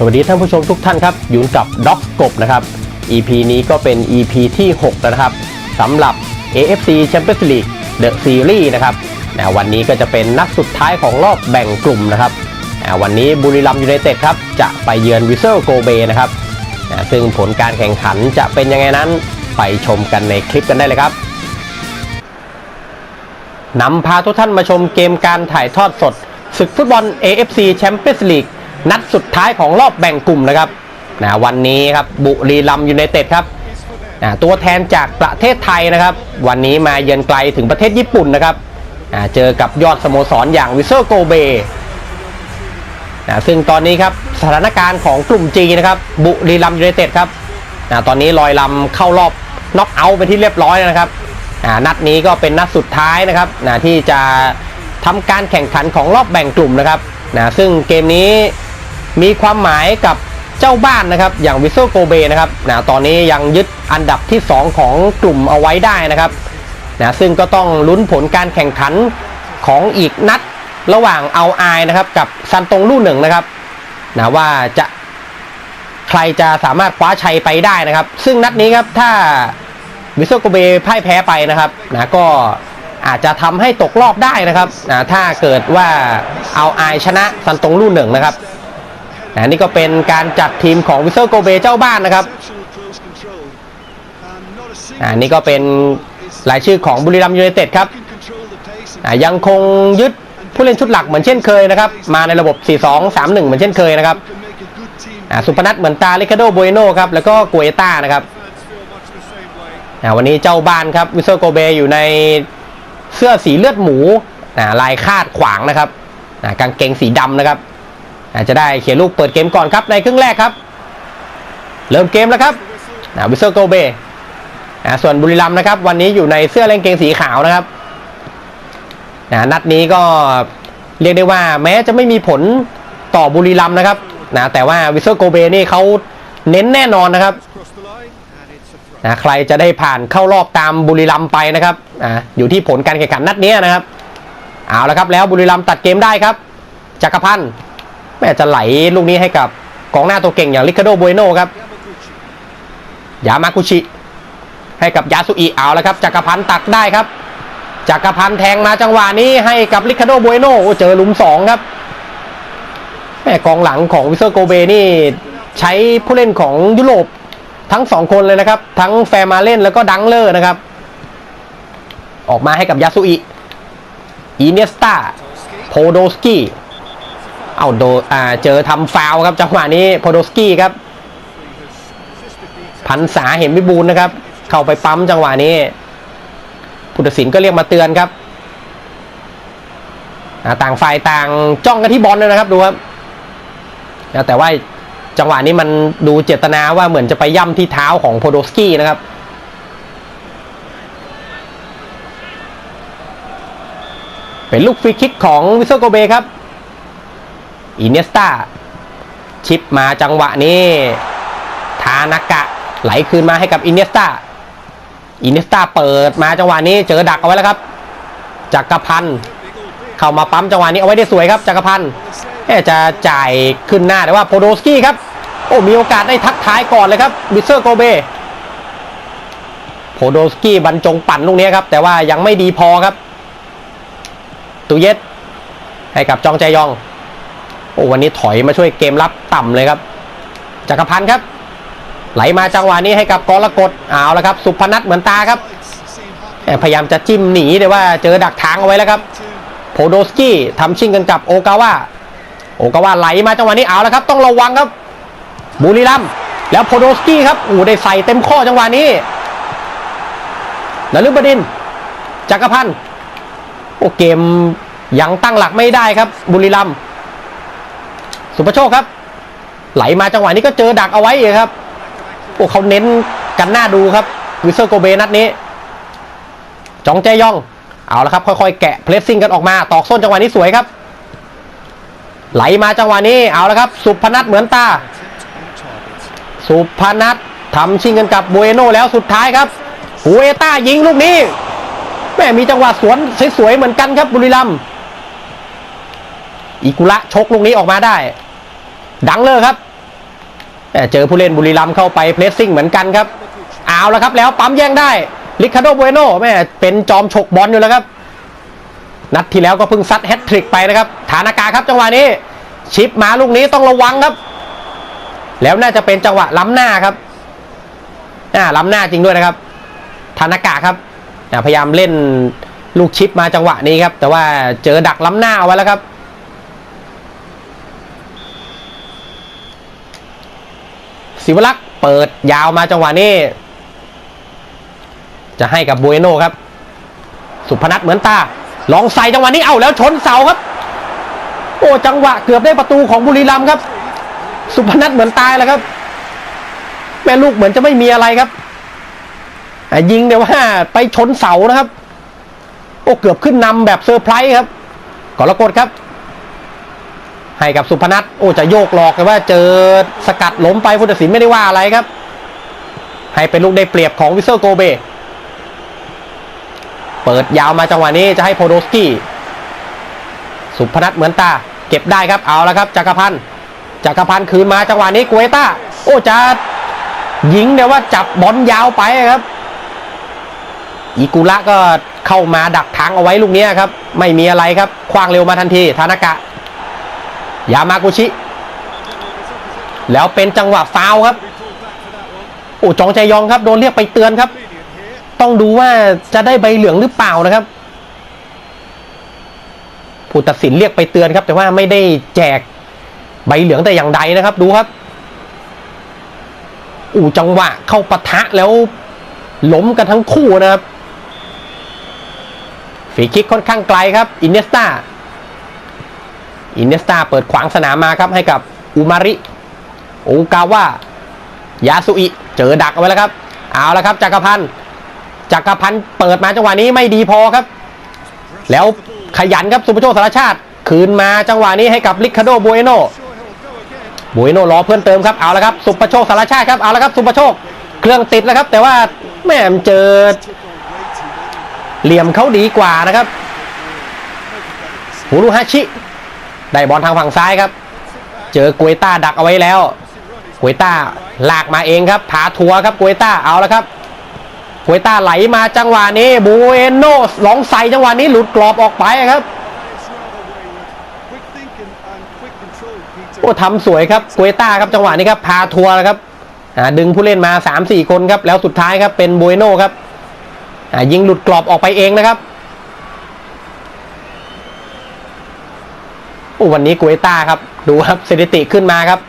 สวัสดีท่านผู้ชมทุกท่านครับอยู่กับด็อกกบนะครับ EP นี้ก็เป็น EP ที่6แล้วนะครับสำหรับ AFC Champions League The Series นะครับนะวันนี้ก็จะเป็นนัดสุดท้ายของรอบแบ่งกลุ่มนะครับนะวันนี้บุรีรัมย์ยูไนเต็ดครับจะไปเยือนวิเซอร์โกเบนะครับนะซึ่งผลการแข่งขันจะเป็นยังไงนั้นไปชมกันในคลิปกันได้เลยครับนำพาทุกท่านมาชมเกมการถ่ายทอดสดศึกฟุตบอล AFC Champions League นัดสุดท้ายของรอบแบ่งกลุ่มนะครับนะวันนี้ครับบุรีรัมย์ยูไนเต็ดครับนะตัวแทนจากประเทศไทยนะครับ วันนี้มาเยือนไกลถึงประเทศญี่ปุ่นนะครับนะเจอกับยอดสโมสรอย่างวิเซอร์โกเบนะซึ่งตอนนี้ครับสถานการณ์ของกลุ่ม G นะครับบุรีรัมย์ยูไนเต็ดครับนะตอนนี้ลอยลำเข้ารอบน็อกเอาท์ไปที่เรียบร้อยนะครับอ่านัดนี้ก็เป็นนัดสุดท้ายนะครับนะที่จะทำการแข่งขันของรอบแบ่งกลุ่มนะครับนะซึ่งเกมนี้ มีความหมายกับเจ้าบ้านนะครับ อย่างวิ s ซโกเบนะครับนะตอนนี้ยังยึดอันดับที่ 2 ของกลุ่มเอาไว้ได้นะครับนะซึ่งก็ต้องลุ้นผลการแข่งขันของอีกนัดระหว่างเอาไอนะครับกับซันตงลู่หนึ่งนะครับนะว่าจะใครจะสามารถคว้าชัยไปได้นะครับ ซึ่งนัดนี้ครับถ้าวิโซโกเบพ่ายแพ้ไปนะครับนะก็อาจจะทำให้ตกรอบได้นะครับนะถ้าเกิดว่าเอาไอายชนะซันตงลู่หนึ่งนะครับ นะนี่ก็เป็นการจัดทีมของวิโซอร์โกเบเจ้าบ้านนะครับอ่านี่ก็เป็นรายชื่อของบุรีรัมย์ยูไนเต็ดครับอ่ายังคงยึดผู้เล่นชุดหลักเหมือนเช่นเคยนะครับ มาในระบบ 4-2-3-1 เหมือนเช่นเคยนะครับอ่าสุพนัทเหมือนตาลิคาโดโบเอโนครับ แล้วก็กัวเอต้านะครับอ่าวันนี้เจ้าบ้านครับวิโซอร์โกเบอยู่ในเสื้อสีเลือดหมูอ่าลายคาดขวางนะครับอ่ากางเกงสีดำนะครับ อาจจะได้เขียนลูกเปิดเกมก่อนครับในครึ่งแรกครับ เริ่มเกมแล้วครับอ่าวิโซโกเบส่วนบุรีรัมย์นะครับ วันนี้อยู่ในเสื้อเล่นเกงสีขาวนะครับนัดนี้ก็เรียกได้ว่า แม้จะไม่มีผลต่อบุรีรัมย์นะครับนะแต่ว่าวิโซอร์โกเบนี่เขาเน้นแน่นอนนะครับนะใครจะได้ผ่านเข้ารอบตามบุรีรัมย์ไปนะครับอ่าอยู่ที่ผลการแข่งขันนัดนี้นะครับ เอาละครับแล้วบุรีรัมย์ตัดเกมได้ครับจักรพันธ์ แม่จะไหลลูกนี้ให้กับกองหน้าตัวเก่งอย่างลิคาโดโบโนครับ ยามากุชิ ให้กับยาสุอิเอาและครับจักรพันธ์ตักได้ครับจักรพันธ์แทงมาจังหวะนี้ให้กับลิคาโดโบโนโเจอหลุมสองครับแม่กองหลังของวิเซอร์โกเบนี่ใช้ผู้เล่นของยุโรปทั้งสองคนเลยนะครับ ทั้งแฟร์มาเล่นแล้วก็ดังเลอร์นะครับ ออกมาให้กับยาสุอิอีเนสตาโพโดสกี้ เอาโดอ่าเจอทำฟาวครับจังหวะนี้โพโดสกี้ครับ พันษาเห็นวิบูลนะครับ เข้าไปปั๊มจังหวะนี้ผู้ตัดสินก็เรียกมาเตือนครับต่างฝ่ายต่างจ้องกันที่บอลเลยนะครับดูครับแต่ว่าจังหวะนี้มันดูเจตนาว่าเหมือนจะไปย่ำที่เท้าของโพโดสกี้นะครับเป็นลูกฟรีคิกของวิโซโกเบครับ อินเนสตาชิปมาจังหวะนี้ทานากะไหลคืนมาให้กับอินเนสตาอินเนสตาเปิดมาจังหวะนี้เจอดักเอาไว้แล้วครับจักรพันธ์เข้ามาปั๊มจังหวะนี้เอาไว้ได้สวยครับจักรพันธ์แค่จะจ่ายขึ้นหน้าแต่ว่าโพโดสกี้ครับโอ้มีโอกาสได้ทักท้ายก่อนเลยครับวิเซอร์โกเบโพโดสกี้บรรจงปั่นลูกนี้ครับ แต่ว่ายังไม่ดีพอครับตูเยสให้กับจองใจยอง โอ้วันนี้ถอยมาช่วยเกมรับต่ำเลยครับจักรพันธ์ครับ ไหลมาจังหวะนี้ให้กับกรกฎเอาแล้วครับ สุพนัทเหมือนตาครับพยายามจะจิ้มหนีแต่ว่าเจอดักทางเอาไว้แล้วครับโพโดสกี้ทำชิงกันกับโอกาวาโอกาวาไหลมาจังหวะนี้เอาแล้วครับ ต้องระวังครับบุรีรัมแล้วโพโดสกี้ครับอู้ได้ใส่เต็มข้อจังหวะนี้นฤบดินจักรพันธ์โอ้เกมยังตั้งหลักไม่ได้ครับ บุรีรัมย์ สุภโชคครับ ไหลมาจังหวะนี้ก็เจอดักเอาไว้อีกครับโอ้เขาเน้นกันหน้าดูครับวิเซอร์โกเบนัดนี้จองแจยองเอาละครับ ค่อยๆ แกะเพลสซิ่งกันออกมา ตอกส้นจังหวะนี้สวยครับ ไหลมาจังหวะนี้เอาละครับ สุพนัทเหมือนตา สุพนัททำชิงกันกับบูเอโนแล้วสุดท้ายครับหูเอต้ายิงลูกนี้แม่มีจังหวะสวนสวยๆเหมือนกันครับบุรีรัมย์อิกุระชกลูกนี้ออกมาได้ ดังเลยครับแต่เจอผู้เล่นบุรีรัมเข้าไปเพรสซิ่งเหมือนกันครับ เอาแล้วครับ แล้วปั๊มแย่งได้ลิคาโดโบเอโนแม่เป็นจอมฉกบอลอยู่แล้วครับ นัดที่แล้วก็เพิ่งซัดแฮตทริกไปนะครับฐานากาครับจังหวะนี้ ชิปมาลูกนี้ต้องระวังครับ แล้วน่าจะเป็นจังหวะล้ำหน้าครับอ่าล้ำหน้าจริงด้วยนะครับธานากะครับพยายามเล่นลูกชิปมาจังหวะนี้ครับ แต่ว่าเจอดักล้ำหน้าเอาไว้แล้วครับ ศิวลักษ์เปิดยาวมาจังหวะนี้ จะให้กับบูเอโนครับ สุพนัทเหมือนตา ลองใส่จังหวะนี้เอาแล้วชนเสาครับ โอ้จังหวะเกือบได้ประตูของบุรีรัมย์ครับ สุพนัทเหมือนตายแล้วครับ แม่ลูกเหมือนจะไม่มีอะไรครับอ่ยิงเดี๋ยวว่าไปชนเสานะครับ โอ้เกือบขึ้นนำแบบเซอร์ไพรส์ครับกรกฎครับ ให้กับสุพนัทโอ้จะโยกหลอกแต่ว่าเจอสกัดล้มไปพุทธศิลป์ไม่ได้ว่าอะไรครับ ให้เป็นลูกได้เปรียบของวิเซอร์โกเบ เปิดยาวมาจังหวะนี้จะให้โพโดสกี้ สุพนัทเหมือนตา เก็บได้ครับเอาแล้วครับจักรพันธ์จักรพันธ์คืนมาจังหวะนี้กวยต้า โอ้จะยิงเดี๋ยวว่าจับบอลยาวไปครับอิกุระก็เข้ามาดักทางเอาไว้ลูกนี้ครับ ไม่มีอะไรครับคว้างเร็วมาทันทีทานากะ ยามากุชิ แล้วเป็นจังหวะฟาวครับโอ้จองใจยองครับโดนเรียกไปเตือนครับ ต้องดูว่าจะได้ใบเหลืองหรือเปล่านะครับ ผู้ตัดสินเรียกไปเตือนครับ แต่ว่าไม่ได้แจกใบเหลืองแต่อย่างใดนะครับ ดูครับอู่จังหวะเข้าปะทะแล้วล้มกันทั้งคู่นะครับฝีคิกค่อนข้างไกลครับ อินเนสตา อินเนสตาเปิดขวางสนามมาครับให้กับอุมาริโอกาวายาสุอิ เจอดักเอาไว้แล้วครับ เอาแล้วครับจักรพันธ์จักรพันธ์เปิดมาจังหวะนี้ไม่ดีพอครับ แล้วขยันครับสุภโชคสารชาติ คืนมาจังหวะนี้ให้กับลิคาโดบูเอโนบูเอโนรอเพื่อนเติมครับเอาแล้วครับสุภโชคสารชาติครับเอาแล้วครับสุภโชคเครื่องติดแล้วครับ แต่ว่าแม่มเจอ เหลี่ยมเขาดีกว่านะครับฮูรุฮาชิ ได้บอลทางฝั่งซ้ายครับ เจอกวยต้าดักเอาไว้แล้วกวยต้าลากมาเองครับผาทัวครับกวยต้าเอาแล้วครับกวยต้าไหลมาจังหวะนี้บูเอโนลองใส่จังหวะนี้หลุดกรอบออกไปครับโอ้ทำสวยครับกวยต้าครับจังหวะนี้ครับพาทัวร์ครับดึงผู้เล่นมา 3-4 คนครับแล้วสุดท้ายครับเป็นบูเอโนครับยิงหลุดกรอบออกไปเองนะครับ โอ้วันนี้กวยต้าครับดูครับสถิติขึ้นมาครับ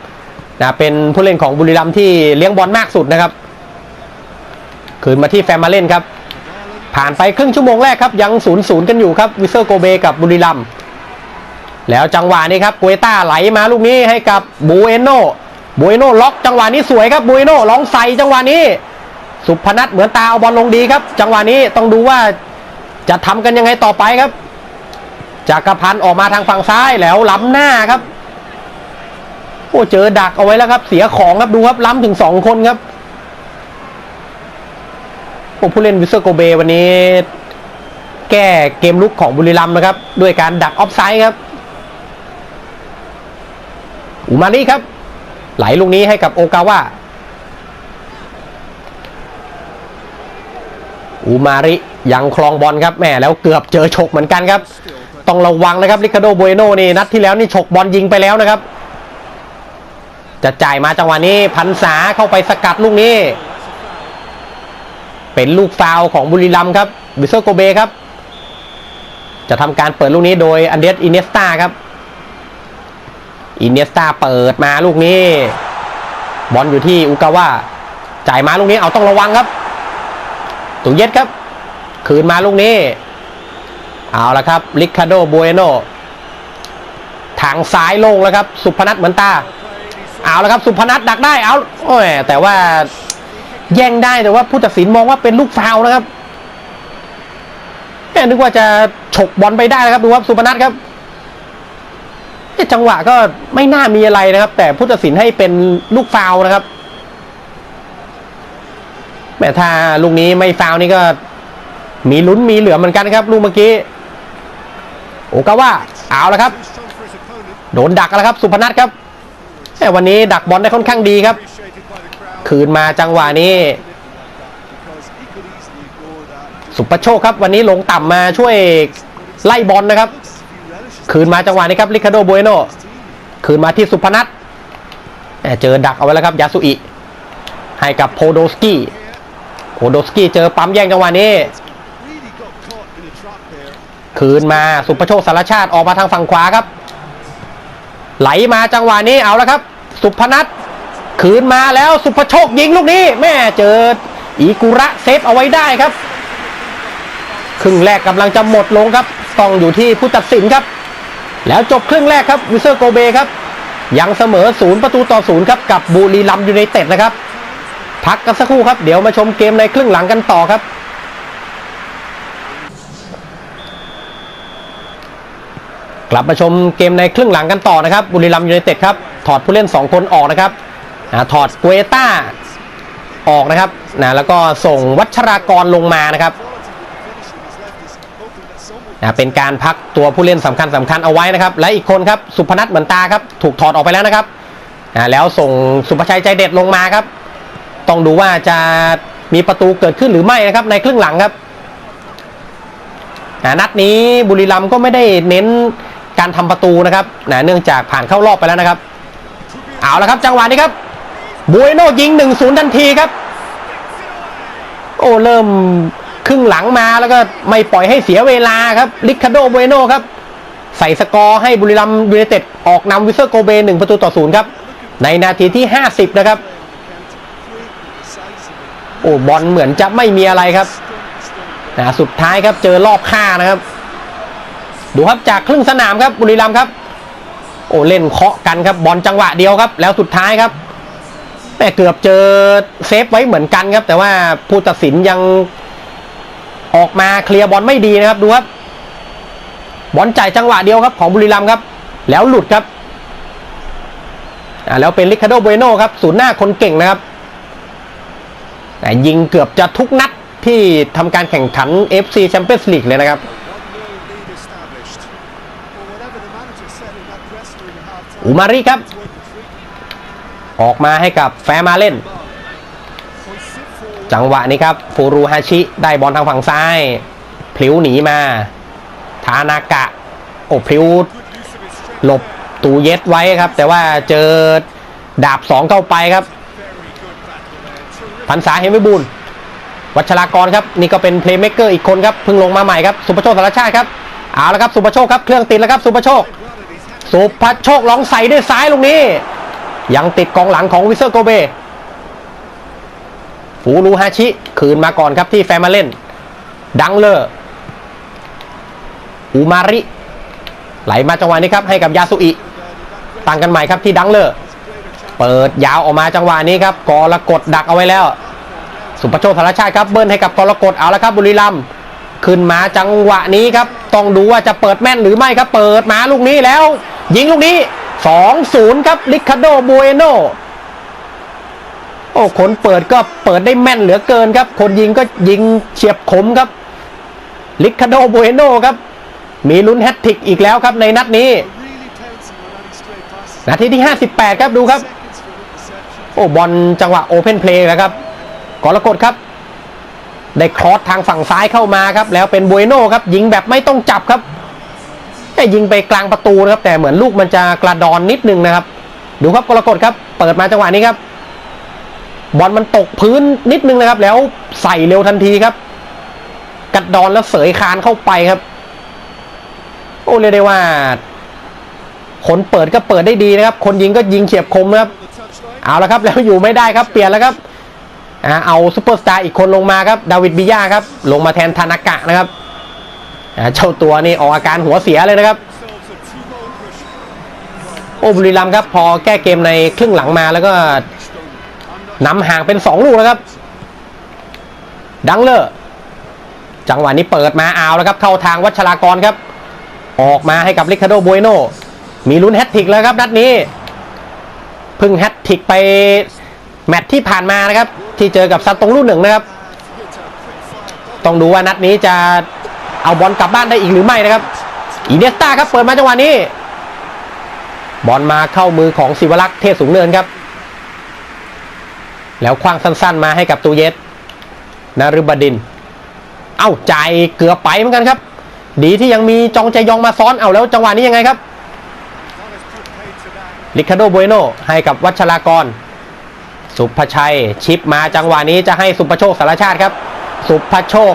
นะเป็นผู้เล่นของบุรีรัมย์ที่เลี้ยงบอลมากสุดนะครับคืนมาที่แฟมมาเล่นครับ ผ่านไปครึ่งชั่วโมงแรกครับ ยังศูนย์ศูนย์กันอยู่ครับวิเซอร์โกเบกับบุรีรัมย์แล้วจังหวะนี้ครับกวยต้าไหลมาลูกนี้ให้กับบูเอโนบูเอโนล็อกจังหวะนี้สวยครับบูเอโนลองใส่จังหวะนี้ สุพนัทเหมือนตาเอาบอลลงดีครับ จังหวะนี้ต้องดูว่าจะทำกันยังไงต่อไปครับ จักรพันธ์ออกมาทางฝั่งซ้ายแล้วล้ำหน้าครับโอ้เจอดักเอาไว้แล้วครับ เสียของครับดูครับล้ำถึงสองคนครับโอ้ผู้เล่นวิสเซอร์โกเบวันนี้ แก้เกมลุกของบุรีรัมย์นะครับ ด้วยการดักออฟไซด์ครับอุมานี่ครับ ไหลลูกนี้ให้กับโอกาวะอุมาริยังคลองบอลครับแม่แล้วเกือบเจอฉกเหมือนกันครับ ต้องระวังนะครับลิคาโดโบเอโนนี่นัดที่แล้วนี่ฉกบอลยิงไปแล้วนะครับ จะจ่ายมาจังหวะนี้พันษาเข้าไปสกัดลูกนี้ เป็นลูกฟาวของบุรีรัมครับบิโซโกเบครับ จะทำการเปิดลูกนี้โดยอันเดสอินเนสตาครับอินเนสตาเปิดมาลูกนี้ บอลอยู่ที่อุกาวะจ่ายมาลูกนี้เอาต้องระวังครับตุเย็ดครับ คืนมาลูกนี้ เอาละครับลิคาโดบูเอโนทางซ้ายลงแล้วครับ สุพนัทเหมือนตา เอาละครับสุพนัทดักได้เอาโอ้ยแต่ว่าแย่งได้แต่ว่าผู้ตัดสินมองว่าเป็นลูกฟาวนะครับแม่นึกว่าจะฉกบอลไปได้นะครับดูครับสุพนัทครับจังหวะก็ไม่น่ามีอะไรนะครับ แต่ผู้ตัดสินให้เป็นลูกฟาวนะครับแม้ถ้าลูกนี้ไม่ฟาวนี่ก็ มีลุ้นมีเหลือเหมือนกันครับ ลูกเมื่อกี้ โอกาวะเอาละครับ โดนดักแล้วครับ สุพนัทครับแต่วันนี้ดักบอลได้ค่อนข้างดีครับ คืนมาจังหวะนี้ สุประโชคครับ วันนี้ลงต่ำมาช่วยไล่บอลนะครับ คืนมาจังหวะนี้ครับลิคาโดโบเอโนคืนมาที่สุพนัทเจอดักเอาไว้แล้วครับยาสุอิให้กับโพโดสกี้โพโดสกี้เจอปั๊มแย่งจังหวะนี้ คืนมาสุประโชคสารชาติออกมาทางฝั่งขวาครับ ไหลมาจังหวะนี้เอาแล้วครับ สุพนัทคืนมาแล้วสุภโชคยิงลูกนี้ แม่เจออีกุระเซฟเอาไว้ได้ครับครึ่งแรกกำลังจะหมดลงครับต้องอยู่ที่ผู้ตัดสินครับ แล้วจบครึ่งแรกครับวิเซอร์โกเบครับ ยังเสมอศูนย์ประตูต่อศูนย์ครับกับบุรีรัมย์ยูไนเต็ดนะครับ พักกันสักครู่ครับ เดี๋ยวมาชมเกมในครึ่งหลังกันต่อครับ กลับมาชมเกมในครึ่งหลังกันต่อนะครับ บุรีรัมย์ยูไนเต็ดครับ ถอดผู้เล่น 2 คนออกนะครับถอดเกวต้าออกนะครับนะแล้วก็ส่งวัชรากรลงมานะครับนะเป็นการพักตัวผู้เล่นสำคัญสคัญเอาไว้นะครับ และอีกคนครับสุพนัทเหมือนตาครับ ถูกถอดออกไปแล้วนะครับนะแล้วส่งสุภชัยใจเด็ดลงมาครับ ต้องดูว่าจะมีประตูเกิดขึ้นหรือไม่นะครับ ในครึ่งหลังครับนะนัดนี้บุรีรัมย์ก็ไม่ได้เน้น การทำประตูนะครับนะเนื่องจากผ่านเข้ารอบไปแล้วนะครับ เอาละครับจังหวะนี้ครับบุยโนยิง 1-0 ทันทีครับ โอ้เริ่มครึ่งหลังมาแล้วก็ไม่ปล่อยให้เสียเวลาครับลิคาโดบุยโนครับ ใส่สกอร์ให้บุรีรัมยูไนเต็ดออกนำวิเซอร์โกเบหนึ่งประตูต่อศูนย์ครับ ในนาทีที่ 50 นะครับ โอ้บอลเหมือนจะไม่มีอะไรครับนะสุดท้ายครับเจอรอบค่านะครับ ดูครับจากครึ่งสนามครับบุรีรัมย์ครับ โอ้เล่นเคาะกันครับบอลจังหวะเดียวครับ แล้วสุดท้ายครับแม่เกือบเจอเซฟไว้เหมือนกันครับ แต่ว่าผู้ตัดสินยังออกมาเคลียร์บอลไม่ดีนะครับดูครับบอลจ่ายจังหวะเดียวครับของบุรีรัมย์ครับ แล้วหลุดครับอ่าแล้วเป็นลิคาโดเบโนครับศูนย์หน้าคนเก่งนะครับแต่ยิงเกือบจะทุกนัดที่ทำการแข่งขัน FC Champions League เลยนะครับ อุมาริครับ ออกมาให้กับแฟร์มาเล่น จังหวะนี้ครับฟูรุฮาชิได้บอลทางฝั่งซ้าย พลิ้วหนีมา ทานากะ โอ้พลิ้วหลบตูเย็ดไว้ครับ แต่ว่าเจอดาบสองเข้าไปครับพันษาเฮมิบูลวัชรากรครับ นี่ก็เป็นเพลย์เม k เกอร์อีกคนครับเพิ่งลงมาใหม่ครับ สุประโชคสารชาติครับเอาละครับ สุประโชคครับ เครื่องติดแล้วครับ สุประโชค สุภโชคลองใส่ด้วยซ้ายลูกนี้ ยังติดกองหลังของวิเซอร์โกเบ ฟูรูฮาชิคืนมาก่อนครับที่แฟมาเล่น ดังเลอร์อูมาริ ไหลมาจังหวะนี้ครับให้กับยาสุอิตั้งกันใหม่ครับที่ดังเลอร์เปิดยาวออกมาจังหวะนี้ครับกรกฎดักเอาไว้แล้ว สุปโชคธารชาติครับเบิ้ลให้กับกรกฎเอาแล้วครับบุรีรัมย์ขึ้นมาจังหวะนี้ครับ ต้องดูว่าจะเปิดแม่นหรือไม่ครับ เปิดมาลูกนี้แล้ว ยิงลูกนี้ 2-0 ครับลิคาโดบูเอโนโอ้คนเปิดก็เปิดได้แม่นเหลือเกินครับ คนยิงก็ยิงเฉียบคมครับ ลิคาโดบูเอโนครับ มีลุ้นแฮตทิกอีกแล้วครับในนัดนี้ นาทีที่ 58 ครับดูครับ โอ้บอลจังหวะโอเพนเพลย์แล้วครับกรกฎครับ ได้ครอสทางฝั่งซ้ายเข้ามาครับ แล้วเป็นบุยโนครับ ยิงแบบไม่ต้องจับครับ แค่ยิงไปกลางประตูนะครับ แต่เหมือนลูกมันจะกระดอนนิดนึงนะครับ ดูครับกรกฎครับ เปิดมาจังหวะนี้ครับ บอลมันตกพื้นนิดนึงนะครับ แล้วใส่เร็วทันทีครับ กระดอนแล้วเสยคานเข้าไปครับ โอ้เรียกได้ว่าคนเปิดก็เปิดได้ดีนะครับ คนยิงก็ยิงเฉียบคมนะครับ เอาละครับแล้วอยู่ไม่ได้ครับ เปลี่ยนแล้วครับเอาซูเปอร์สตาร์อีกคนลงมาครับ ดาวิดบิยาครับ ลงมาแทนธนากะนะครับ เจ้าตัวนี่ออกอาการหัวเสียเลยนะครับ โอ้บุรีรัมครับ พอแก้เกมในครึ่งหลังมาแล้วก็นำห่างเป็น 2 ลูกแล้วครับ ดังเลอร์จังหวะนี้เปิดมาเอาแล้วครับ เข้าทางวัชรากรครับ ออกมาให้กับลิคาโดบุยโนมีลุ้นแฮตทริกแล้วครับนัดนี้เพิ่งแฮตทริกไปแมตช์ที่ผ่านมานะครับ ที่เจอกับซันตงรุ่นหนึ่งนะครับ ต้องดูว่านัดนี้จะ เอาบอลกลับบ้านได้อีกหรือไม่นะครับ อีเนสตาครับเปิดมาจังหวะนี้ บอลมาเข้ามือของศิวรักษ์เทพสูงเนินครับ แล้วคว้างสั้น ๆ มาให้กับตูเยสนารุบดิน เอ้าใจเกือบไปเหมือนกันครับ ดีที่ยังมีจองใจยองมาซ้อนเอาแล้วจังหวะนี้ยังไงครับลิคาโดโบโนให้กับวัชรากร สุภชัยชิปมาจังหวะนี้จะให้สุภโชคสารชาติครับ สุภโชค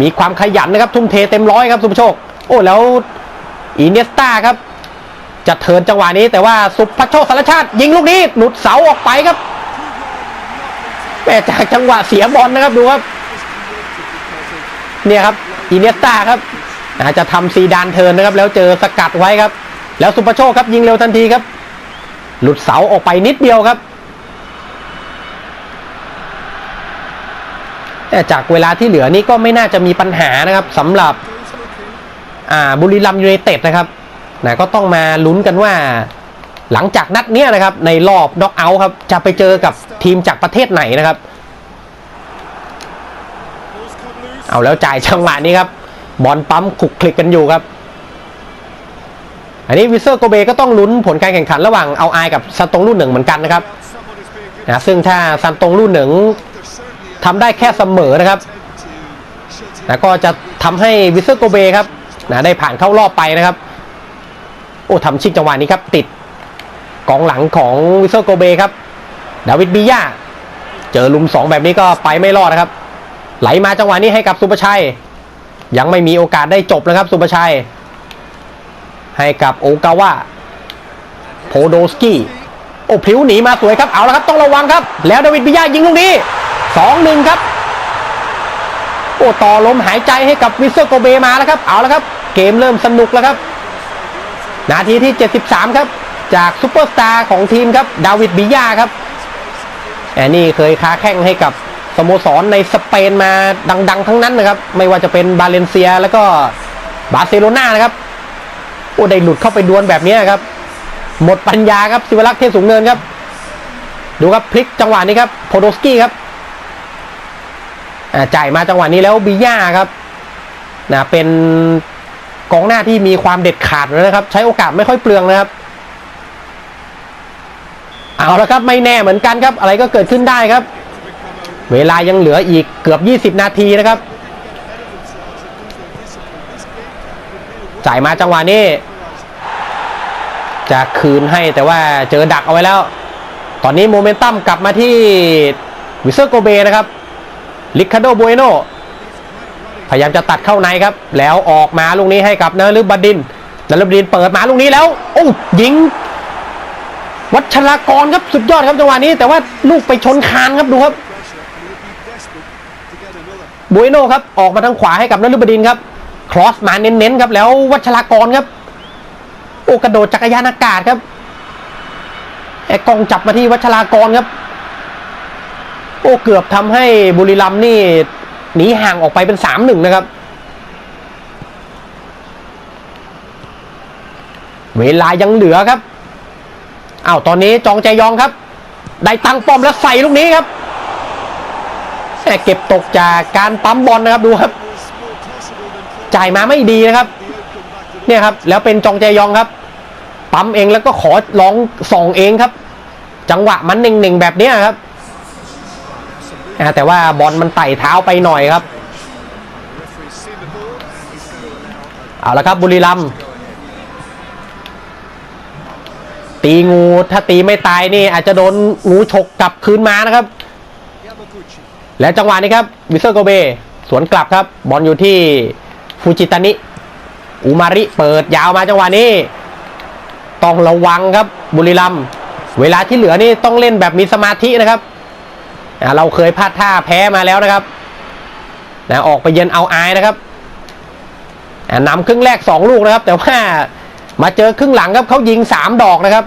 มีความขยันนะครับ ทุ่มเทเต็มร้อยครับสุภโชค โอ้แล้วอินเนสตาครับ จะเทินจังหวะนี้แต่ว่าสุภโชคสารชาติ ยิงลูกนี้หลุดเสาออกไปครับแม่จากจังหวะเสียบอลนะครับดูครับเนี่ยครับอินเนสตาครับอาจจะทำซีดานเทินนะครับ แล้วเจอสกัดไว้ครับ แล้วสุภโชคครับยิงเร็วทันทีครับ หลุดเสาออกไปนิดเดียวครับ แต่จากเวลาที่เหลือนี่ก็ไม่น่าจะมีปัญหานะครับสำหรับบุรีรัมยูไนเต็ดนะครับนะก็ต้องมาลุ้นกันว่า หลังจากนัดเนี้ยนะครับ ในรอบน็อกเอาท์ครับ จะไปเจอกับทีมจากประเทศไหนนะครับ เอาแล้วจ่ายจังหวะนี้ครับบอลปั๊มขลุกคลิกกันอยู่ครับ อันนี้วิเซอร์โกเบก็ต้องลุ้นผลการแข่งขันระหว่างเอาไอกับซันตงรุ่นหนึ่งเหมือนกันนะครับนะซึ่งถ้าซันตงรุ่นหนึ่ง ทำได้แค่เสมอนะครับนะก็จะทำให้วิเซอร์โกเบครับนะได้ผ่านเข้ารอบไปนะครับ โอ้ทำชิงจังหวะนี้ครับ ติดกองหลังของวิเซอร์โกเบครับ ดาวิดบียาเจอลุมสองแบบนี้ก็ไปไม่รอดนะครับ ไหลมาจังหวะนี้ให้กับสุภชัย ยังไม่มีโอกาสได้จบนะครับ สุภชัย ให้กับโอกาวะโพโดสกี้โอ้พลิ้วหนีมาสวยครับเอาละครับต้องระวังครับ แล้วดาวิดบิยายิงลูกนี้ สองหนึ่งครับ โอ้ต่อลมหายใจให้กับวิสเซอร์โกเบมาแล้วครับ เอาและครับ เกมเริ่มสนุกแล้วครับ นาทีที่ 73 ครับ จากซูเปอร์สตาร์ของทีมครับ ดาวิดบิยาครับแอนนี่เคยค้าแข่งให้กับสโมสรในสเปนมาดัง ๆ ทั้งนั้นนะครับ ไม่ว่าจะเป็นบาเลนเซียแล้วก็บาร์เซโลนานะครับ โอ้ได้หลุดเข้าไปดวลแบบนี้ครับ หมดปัญญาครับ สิวรักษ์เทพสูงเนินครับ ดูครับพลิกจังหวะนี้ครับโพโดสกี้ครับ จ่ายมาจังหวะนี้แล้วบิย่าครับนะเป็นกองหน้าที่มีความเด็ดขาดเลยนะครับ ใช้โอกาสไม่ค่อยเปลืองนะครับเอาละครับไม่แน่เหมือนกันครับ อะไรก็เกิดขึ้นได้ครับ เวลายังเหลืออีกเกือบ 20 นาทีนะครับ จ่ายมาจังหวะนี้ จะคืนให้แต่ว่าเจอดักเอาไว้แล้ว ตอนนี้โมเมนตัมกลับมาที่วิเซอร์โกเบนะครับ ลิคาโดโบเอโนพยายามจะตัดเข้าในครับ แล้วออกมาลูกนี้ให้กับนฤบดินนฤบดินเปิดมาลูกนี้แล้ว โอ้ยิง วัชรากรครับสุดยอดครับจังหวะนี้ แต่ว่าลูกไปชนคานครับดูครับโบเอโนครับออกมาทางขวาให้กับนฤบดินครับครอสมาเน้นๆครับ แล้ววัชรากรครับ โอ้กระโดดจักรยานอากาศครับแอกกองจับมาที่วัชรากรครับ อ้เกือบทำให้บุรีรัมย์นี่หนีห่างออกไปเป็นสามหนึ่งนะครับ เวลายังเหลือครับอ้าวตอนนี้จองใจยองครับ ได้ตั้งป้อมแล้วใส่ลูกนี้ครับแหม่เก็บตกจากการปั๊มบอลนะครับดูครับ จ่ายมาไม่ดีนะครับ เนี่ยครับ แล้วเป็นจองใจยองครับ ปั๊มเองแล้วก็ขอลองส่องเองครับ จังหวะมันเน่งๆแบบนี้ครับ อ่าแต่ว่าบอลมันไต่เท้าไปหน่อยครับ เอาละครับบุรีรัมตีงูถ้าตีไม่ตายนี่ อาจจะโดนงูฉกกลับคืนมานะครับ และจังหวะนี้ครับวิเซอร์โกเบ สวนกลับครับ บอลอยู่ที่ฟูจิตานิ อุมาริเปิดยาวมาจังหวะนี้ ต้องระวังครับบุรีรัมเวลาที่เหลือนี่ต้องเล่นแบบมีสมาธินะครับ อ่าเราเคยพลาดท่าแพ้มาแล้วนะครับนะออกไปเยือนเอาอายนะครับนำครึ่งแรกสองลูกนะครับ แต่ว่ามาเจอครึ่งหลังครับเขายิงสามดอกนะครับ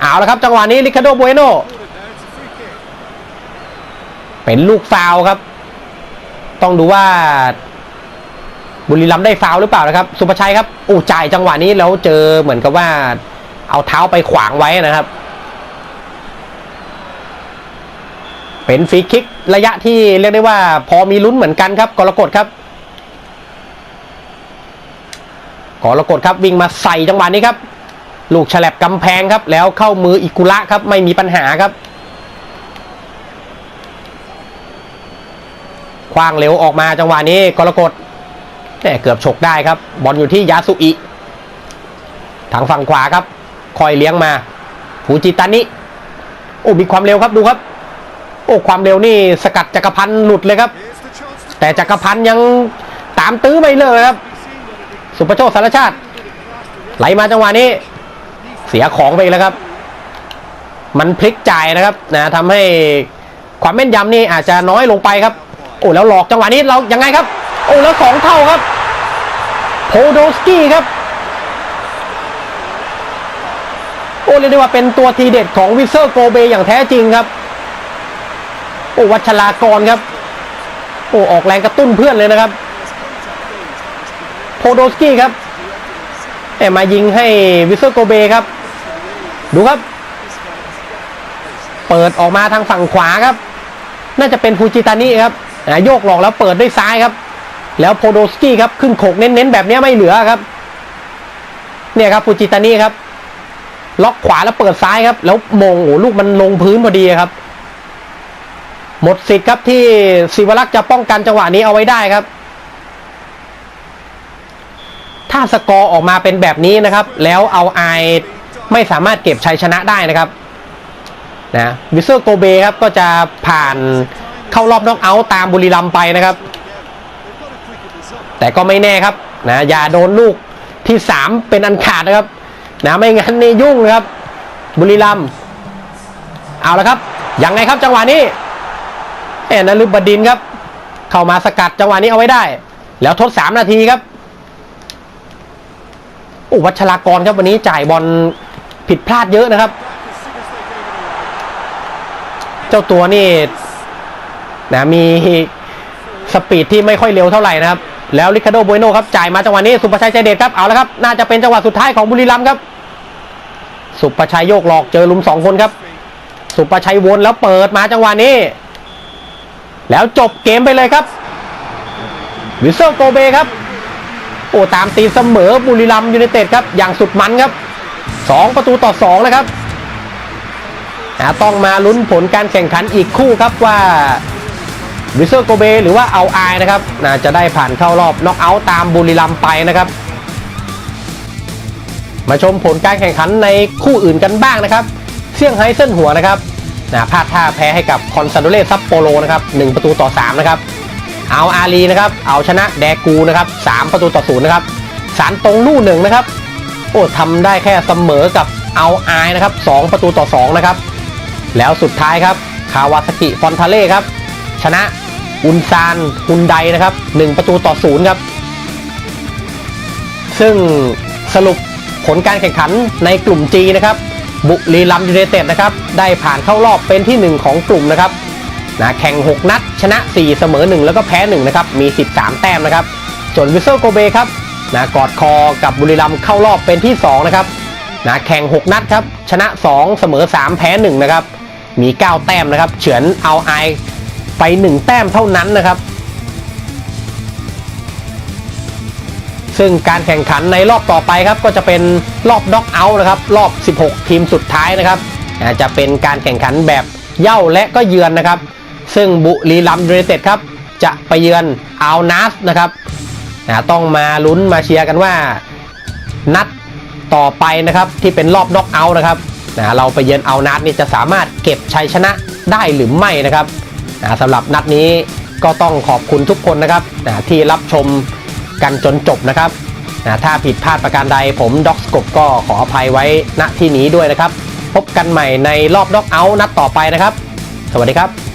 เอาละครับ จังหวะนี้ลิคาโดโบเอโนเป็นลูกฟาวครับ ต้องดูว่า บุรีรัมได้ฟาวหรือเปล่านะครับ สุภชัยครับอู้จ่ายจังหวะนี้แล้วเจอเหมือนกับว่า เอาเท้าไปขวางไว้นะครับ เป็นฟรีคิกระยะที่เรียกได้ว่า พอมีลุ้นเหมือนกันครับกรกฎครับกรกฎครับวิ่งมาใส่จังหวะนี้ครับ ลูกฉลับกำแพงครับ แล้วเข้ามืออิกุระครับ ไม่มีปัญหาครับคว้างเร็วออกมาจังหวะนี้กรกฎแหม่เกือบฉกได้ครับ บอลอยู่ที่ยาสุอิทางฝั่งขวาครับ คอยเลี้ยงมาฟูจิตานิโอ้มีความเร็วครับดูครับ โอ้ความเร็วนี่สกัดจักรพันธ์หลุดเลยครับ แต่จักรพันธ์ยังตามตื้อไม่เลิกครับ สุประโชคสารชาติ ไหลมาจังหวะนี้ เสียของไปแล้วครับ มันพลิกจ่ายนะครับนะทำให้ความแม่นยำนี่อาจจะน้อยลงไปครับ โอ้แล้วหลอกจังหวะนี้เรายังไงครับ โอ้แล้วสองเท่าครับโพโดสกี้ครับโอ้เรียกได้ว่าเป็นตัวทีเด็ดของวิเซอร์โกเบอย่างแท้จริงครับ โอ้วัชรากรครับ โอ้ออกแรงกระตุ้นเพื่อนเลยนะครับ โพโดสกี้ครับแอบมายิงให้วิเซอร์โกเบครับ ดูครับ เปิดออกมาทางฝั่งขวาครับ น่าจะเป็นฟูจิตานิครับโยกหลอกแล้วเปิดด้วยซ้ายครับ แล้วโพโดสกี้ครับขึ้นโขกเน้นๆแบบนี้ไม่เหลือครับ เนี่ยครับฟูจิตานิครับ ล็อกขวาแล้วเปิดซ้ายครับ แล้วมงโอ้ลูกมันลงพื้นพอดีครับ หมดสิทธิ์ครับที่ศิวรักษ์จะป้องกันจังหวะนี้เอาไว้ได้ครับ ถ้าสกอร์ออกมาเป็นแบบนี้นะครับ แล้วเอาไอไม่สามารถเก็บชัยชนะได้นะครับนะวิเซอร์โกเบครับก็จะผ่านเข้ารอบน็อกเอาท์ตามบุรีรัมไปนะครับ แต่ก็ไม่แน่ครับนะอย่าโดนลูกที่ 3 เป็นอันขาดนะครับนะไม่งั้นนี่ยุ่งเลยครับ บุรีรัมเอาละครับยังไงครับจังหวะนี้ นนลึบดินครับ เข้ามาสกัดจังหวะนี้เอาไว้ได้ แล้วทด3นาทีครับอุวัชรากรครับวันนี้จ่ายบอลผิดพลาดเยอะนะครับ เจ้าตัวนี่นะมีสปีดที่ไม่ค่อยเร็วเท่าไหร่นะครับ แล้วริคาโดโบยโนครับจ่ายมาจังหวะนี้สุประชัยใจเด็ดครับเอาละครับ น่าจะเป็นจังหวะสุดท้ายของบุรีรัมย์ครับ สุประชัยโยกหลอกเจอลุมสองคนครับ สุประชัยวนแล้วเปิดมาจังหวะนี้ แล้วจบเกมไปเลยครับ วิเซอร์โกเบครับ โอ้ตามตีเสมอบุรีรัมยูไนเต็ดครับ อย่างสุดมันครับสองประตูต่อสองนะครับอ่าต้องมาลุ้นผลการแข่งขันอีกคู่ครับว่าวิเซอร์โกเบหรือว่าเอาไอนะครับน่าจะได้ผ่านเข้ารอบน็อกเอาท์ตามบุรีรัมไปนะครับ มาชมผลการแข่งขันในคู่อื่นกันบ้างนะครับ เซี่ยงไฮ้เส้นหัวนะครับ นะพลาดท่าแพ้ให้กับคอนซาโดเลซัปโปโรนะครับ1ประตูต่อ3นะครับเอาอาลีนะครับเอาชนะแดกูนะครับ3ประตูต่อศูนย์นะครับสารตรงลู่หนึ่งนะครับโอ้ทำได้แค่เสมอกับเอาอายนะครับ2ประตูต่อ2นะครับแล้วสุดท้ายครับคาวาซากิฟอนทาเล่ครับชนะอุนซานฮุนไดนะครับ1ประตูต่อศูนย์ครับซึ่งสรุปผลการแข่งขันในกลุ่ม G นะครับ บุรีรัมย์ยูไนเต็ดนะครับได้ผ่านเข้ารอบเป็นที่ 1 ของกลุ่มนะครับนะแข่ง 6 นัด ชนะ 4 เสมอ 1 แล้วก็แพ้1นะครับมี 13 แต้มนะครับส่วนวิเซอร์โกเบครับนะกอดคอกับบุรีรัมย์เข้ารอบเป็นที่ 2 นะครับนะแข่ง 6 นัดครับชนะ 2 เสมอ 3 แพ้ 1 นะครับ มี 9 แต้มนะครับ เฉือนเอาไอไป 1 แต้มเท่านั้นนะครับ ซึ่งการแข่งขันในรอบต่อไปครับก็จะเป็นรอบน็อกเอาท์นะครับรอบ 16 ทีมสุดท้ายนะครับจะเป็นการแข่งขันแบบเย่าและก็เยือนนะครับ ซึ่งบุรีรัมย์ยูไนเต็ดครับจะไปเยือนอัลนัสนะครับต้องมาลุ้นมาเชียร์กันว่า นัดต่อไปนะครับที่เป็นรอบน็อกเอาท์นะครับเราไปเยือนอัลนัสนี่จะสามารถเก็บชัยชนะได้หรือไม่นะครับสำหรับนัดนี้ก็ต้องขอบคุณทุกคนนะครับที่รับชม กันจนจบนะครับนะถ้าผิดพลาดประการใดผมด็อกสกบก็ขออภัยไว้ณที่นี้ด้วยนะครับ พบกันใหม่ในรอบด็อกเอาท์นัดต่อไปนะครับ สวัสดีครับ